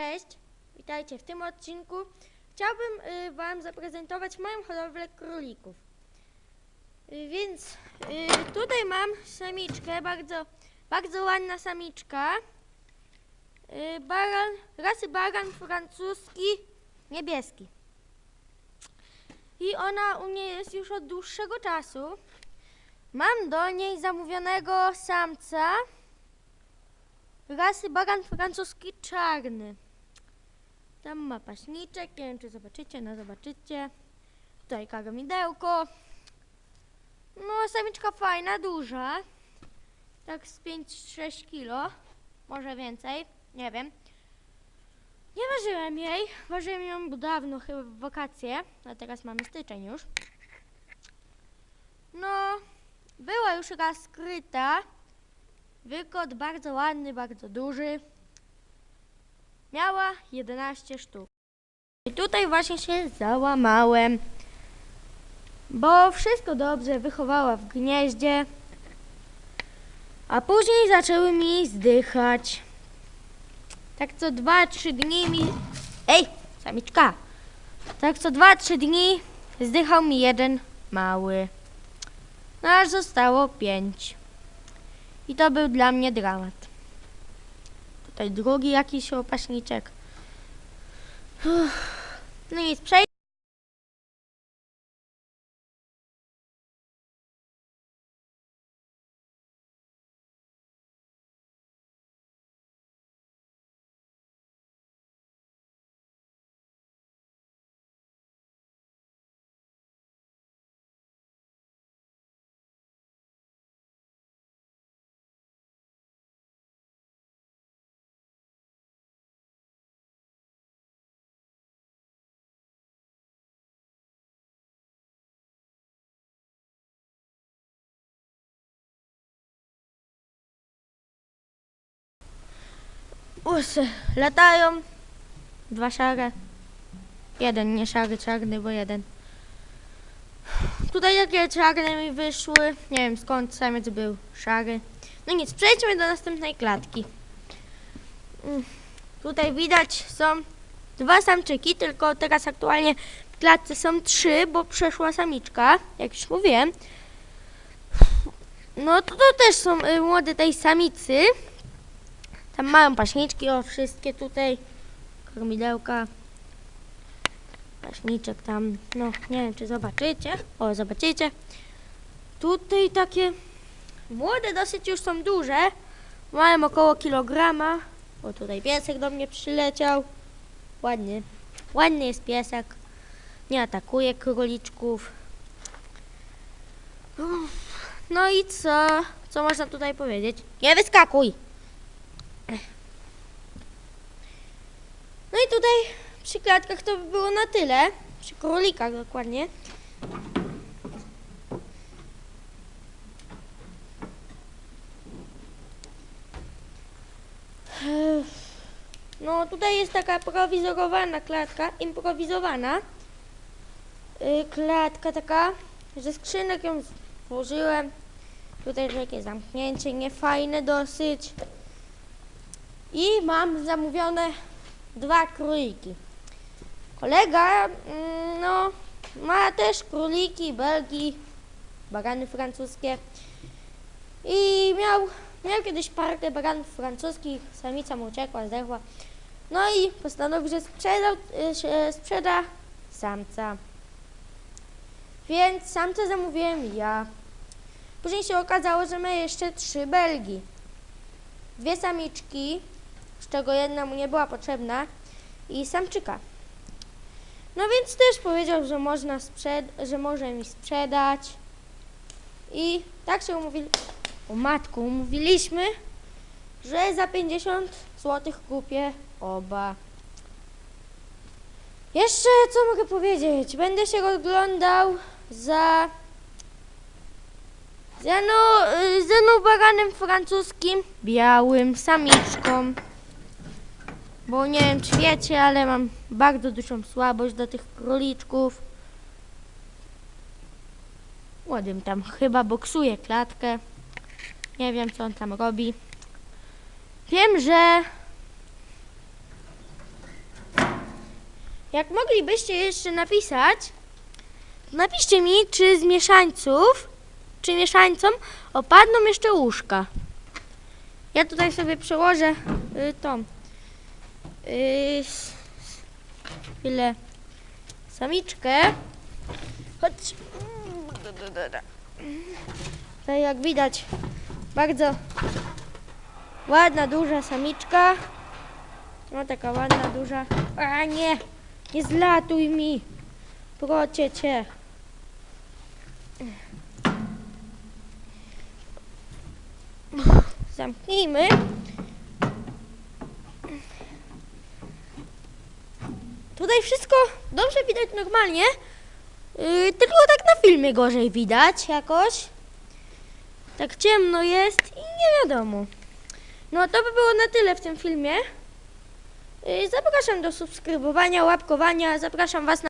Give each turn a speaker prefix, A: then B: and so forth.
A: Cześć, witajcie w tym odcinku. Chciałbym y, Wam zaprezentować moją hodowlę królików. Y, więc y, tutaj mam samiczkę, bardzo, bardzo ładna samiczka. Y, baran, rasy baran francuski, niebieski. I ona u mnie jest już od dłuższego czasu. Mam do niej zamówionego samca rasy baran francuski czarny. Tam ma paśniczek, nie wiem czy zobaczycie, no zobaczycie. Tutaj karmidełko. No samiczka fajna, duża. Tak z 5-6 kilo, może więcej, nie wiem. Nie ważyłem jej, ważyłem ją dawno, chyba w wakacje, a teraz mamy styczeń już. No, była już raz skryta. Wykot bardzo ładny, bardzo duży. Miała 11 sztuk. I tutaj właśnie się załamałem, bo wszystko dobrze wychowała w gnieździe, a później zaczęły mi zdychać. Tak co 2-3 dni mi... Ej, samiczka! Tak co 2-3 dni zdychał mi jeden mały. No aż zostało pięć. I to był dla mnie dramat. Tutaj drugi jakiś opaśniczek. No nic, przejdź. Usy latają. Dwa szare. Jeden, nie szary, czarny, bo jeden. Tutaj takie czarne mi wyszły. Nie wiem skąd samiec był szary. No nic, przejdźmy do następnej klatki. Mm, Tutaj widać są dwa samczyki, tylko teraz aktualnie w klatce są trzy, bo przeszła samiczka, jak już mówiłem. No to, to też są y, młode tej samicy. Tam mają paśniczki, o wszystkie tutaj. Kormidełka. Paśniczek tam, no nie wiem czy zobaczycie. O, zobaczycie. Tutaj takie młode dosyć już są duże. Mają około kilograma. O, tutaj piesek do mnie przyleciał. Ładny. Ładny jest piesek. Nie atakuje króliczków. No i co? Co można tutaj powiedzieć? Nie wyskakuj! No i tutaj przy klatkach to by było na tyle. Przy królikach dokładnie. No tutaj jest taka prowizorowana klatka, improwizowana. Y, Klatka taka, ze skrzynek ją włożyłem. Tutaj takie zamknięcie niefajne dosyć. I mam zamówione dwa króliki. Kolega, mm, no, ma też króliki, belgi, barany francuskie. I miał, miał kiedyś parkę baranów francuskich, samica mu uciekła, zdechła. No i postanowił, że sprzedał, że sprzeda samca. Więc samca zamówiłem ja. Później się okazało, że ma jeszcze trzy belgi. Dwie samiczki, z czego jedna mu nie była potrzebna, i samczyka. No więc też powiedział, że można że może mi sprzedać. I tak się umówili. O matku, umówiliśmy, że za 50 zł kupię oba. Jeszcze co mogę powiedzieć? Będę się rozglądał za za no, y, za no baranem francuskim, białym, samiczką. Bo nie wiem czy wiecie, ale mam bardzo dużą słabość do tych króliczków. Młodym tam chyba boksuje klatkę. Nie wiem co on tam robi. Wiem, że Jak moglibyście jeszcze napisać, napiszcie mi, czy z mieszańców, czy mieszańcom opadną jeszcze łóżka. Ja tutaj sobie przełożę y, tą. Y, s- chwilę. Samiczkę. Chodź. Tutaj jak widać, bardzo ładna, duża samiczka. No taka ładna, duża. A nie, nie zlatuj mi. Procie cię. Zamknijmy. Tutaj wszystko dobrze widać normalnie. Yy, tylko tak na filmie gorzej widać jakoś. Tak ciemno jest i nie wiadomo. No to by było na tyle w tym filmie. Yy, Zapraszam do subskrybowania, łapkowania. Zapraszam Was na